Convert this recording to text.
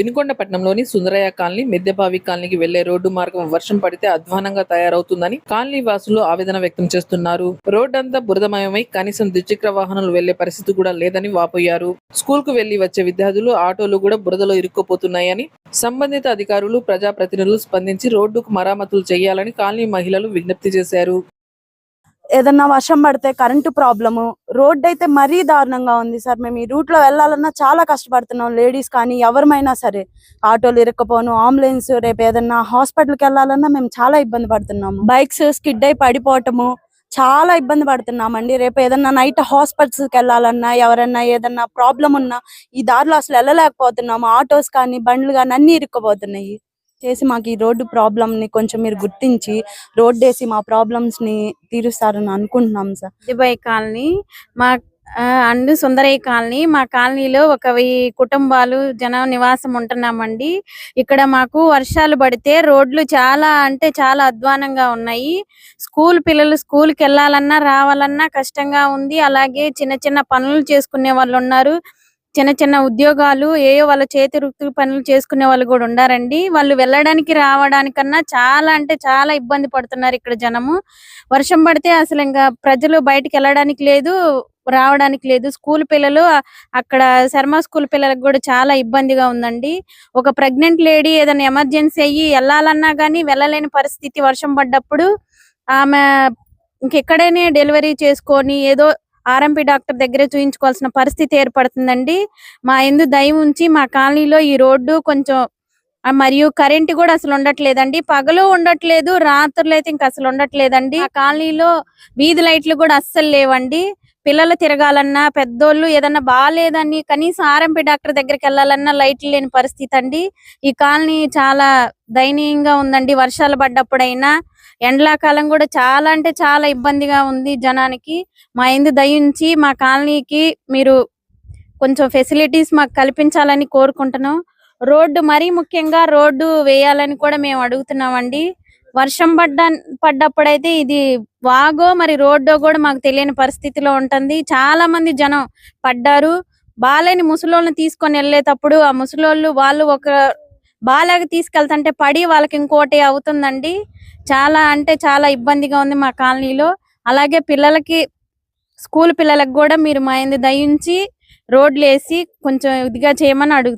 వినుకొండపట్నంలోని Sundarayya colony మెద్దెబావి కాలనీకి వెళ్ళే road మార్గం వర్షం పడితే అధ్వానంగా తయారవుతుందని కాలనీ వాసులు ఆవేదన వ్యక్తం చేస్తున్నారు. రోడ్డంతా బురదమయమై కనీసం ద్విచక్ర వాహనాలు వెళ్ళే పరిస్థితి కూడా లేదని వాపోయారు. స్కూల్కు వెళ్ళి వచ్చే విద్యార్థులు ఆటోలు కూడా బురదలో ఇరుక్కుపోతున్నాయని సంబంధిత అధికారులు ప్రజాప్రతినిధులు స్పందించి రోడ్డుకు మరామతులు చేయాలని కాలనీ మహిళలు విజ్ఞప్తి చేశారు. ఏదన్నా వర్షం పడితే కరెంటు ప్రాబ్లము రోడ్ అయితే మరీ దారుణంగా ఉంది సార్. మేము ఈ రూట్లో వెళ్ళాలన్నా చాలా కష్టపడుతున్నాం లేడీస్ కానీ ఎవరిమైనా సరే. ఆటోలు ఇరక్కపోను అంబులెన్స్ రేపు ఏదన్నా హాస్పిటల్కి వెళ్ళాలన్నా మేము చాలా ఇబ్బంది పడుతున్నాము. బైక్స్ స్కిడ్ అయి పడిపోవటము చాలా ఇబ్బంది పడుతున్నామండి. రేపు ఏదన్నా నైట్ హాస్పిటల్స్కి వెళ్ళాలన్నా ఎవరన్నా ఏదన్నా ప్రాబ్లం ఉన్నా ఈ దారిలో అసలు వెళ్ళలేకపోతున్నాము. ఆటోస్ కానీ బండ్లు కానీ అన్ని ఇరుక్కుపోతున్నాయి. చేసి మాకు ఈ రోడ్డు ప్రాబ్లమ్ని కొంచెం మీరు గుర్తించి రోడ్ వేసి మా ప్రాబ్లమ్స్ని తీరుస్తారని అనుకుంటున్నాం సార్. దిబాయ్ కాలనీ మా ఆ, అండ్ సుందరయ్య కాలనీ మా కాలనీలో ఒక వెయ్యి కుటుంబాలు జన నివాసం ఉంటున్నామండి. ఇక్కడ మాకు వర్షాలు పడితే రోడ్లు చాలా అంటే చాలా అధ్వానంగా ఉన్నాయి. స్కూల్ పిల్లలు స్కూల్కి వెళ్ళాలన్నా రావాలన్నా కష్టంగా ఉంది. అలాగే చిన్న చిన్న పనులు చేసుకునే వాళ్ళు ఉన్నారు. చిన్న చిన్న ఉద్యోగాలు ఏయో వాళ్ళ చేతి వృత్తి పనులు చేసుకునే వాళ్ళు కూడా ఉండారండి. వాళ్ళు వెళ్ళడానికి రావడానికన్నా చాలా అంటే చాలా ఇబ్బంది పడుతున్నారు ఇక్కడ జనము. వర్షం పడితే అసలు ఇంకా ప్రజలు బయటకు వెళ్ళడానికి లేదు రావడానికి లేదు. స్కూల్ పిల్లలు అక్కడ శర్మ స్కూల్ పిల్లలకు కూడా చాలా ఇబ్బందిగా ఉందండి. ఒక ప్రెగ్నెంట్ లేడీ ఏదైనా ఎమర్జెన్సీ అయ్యి వెళ్ళాలన్నా కానీ వెళ్ళలేని పరిస్థితి వర్షం పడ్డప్పుడు ఆమె ఇంకెక్కడైనా డెలివరీ చేసుకొని ఏదో ఆర్ఎంపీ డాక్టర్ దగ్గరే చూయించుకోవాల్సిన పరిస్థితి ఏర్పడుతుందండి. మా ఎందు దయ ఉంచి మా కాలనీలో ఈ రోడ్డు కొంచెం మరియు కరెంట్ కూడా అసలు ఉండట్లేదండి. పగలు ఉండట్లేదు రాత్రులు అయితే ఇంకా అసలు ఉండట్లేదండి. ఆ కాలనీలో వీధి లైట్లు కూడా అస్సలు లేవండి. పిల్లలు తిరగాలన్నా పెద్దోళ్ళు ఏదన్నా బాగాలేదని కనీసం ఆర్ఎంపీ డాక్టర్ దగ్గరికి వెళ్ళాలన్నా లైట్లు లేని పరిస్థితి అండి. ఈ కాలనీ చాలా దయనీయంగా ఉందండి. వర్షాలు పడ్డప్పుడైనా ఎండాకాలం కూడా చాలా అంటే చాలా ఇబ్బందిగా ఉంది జనానికి. మా ఇందు దయించి మా కాలనీకి మీరు కొంచెం ఫెసిలిటీస్ మాకు కల్పించాలని కోరుకుంటున్నాం. రోడ్డు మరీ ముఖ్యంగా రోడ్డు వేయాలని కూడా మేము అడుగుతున్నామండి. వర్షం పడ్డ పడ్డప్పుడైతే ఇది వాగో మరి రోడ్డో కూడా మాకు తెలియని పరిస్థితిలో ఉంటుంది. చాలా మంది జనం పడ్డారు. బాలేని ముసలోళ్ళని తీసుకొని వెళ్ళేటప్పుడు ఆ ముసలోళ్ళు వాళ్ళు ఒక బాలాగా తీసుకెళ్తుంటే పడి వాళ్ళకి ఇంకోటి అవుతుందండి. చాలా అంటే చాలా ఇబ్బందిగా ఉంది మా కాలనీలో. అలాగే పిల్లలకి స్కూల్ పిల్లలకు కూడా మీరు మా ఇందు దయించి రోడ్లు వేసి కొంచెం ఇదిగా చేయమని అడుగు